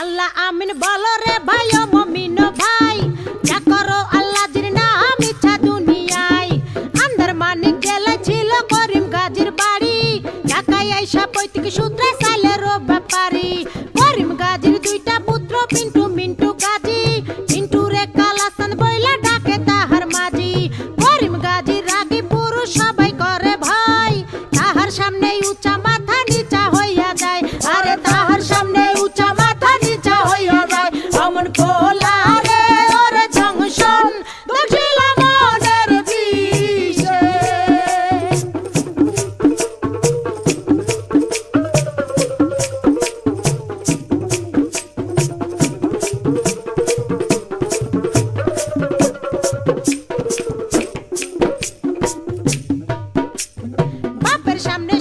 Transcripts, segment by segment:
আল্লাহ আমিন বলো রে ভাই, ও মমিন ভাই। যা করো আল্লাহ জির নাম ইচ্ছা দুনিয়ায়। আন্দার মানিক জেলা ছিল করিম গাজীর বাড়ি। ঢাকায় আইসা পৈতৃক সূত্রে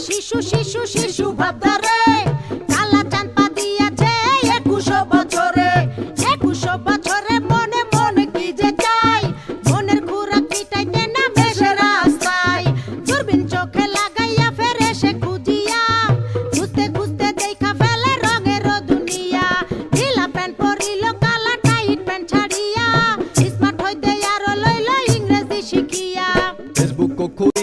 শিশু শিশু শিশু ভাবদারে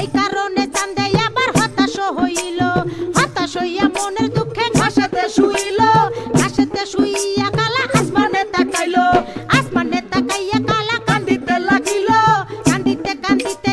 এই কারণে চান্দে আবার হতাশ হইল। হতাশ হইয়া মনের দুঃখে ঘাসেতে শুইল, ঘাসেতে কালা আসমানে তাকাইল, আসমানে তাকাইয়া কালা কান্দিতে লাগিল, কান্দিতে কান্দিতে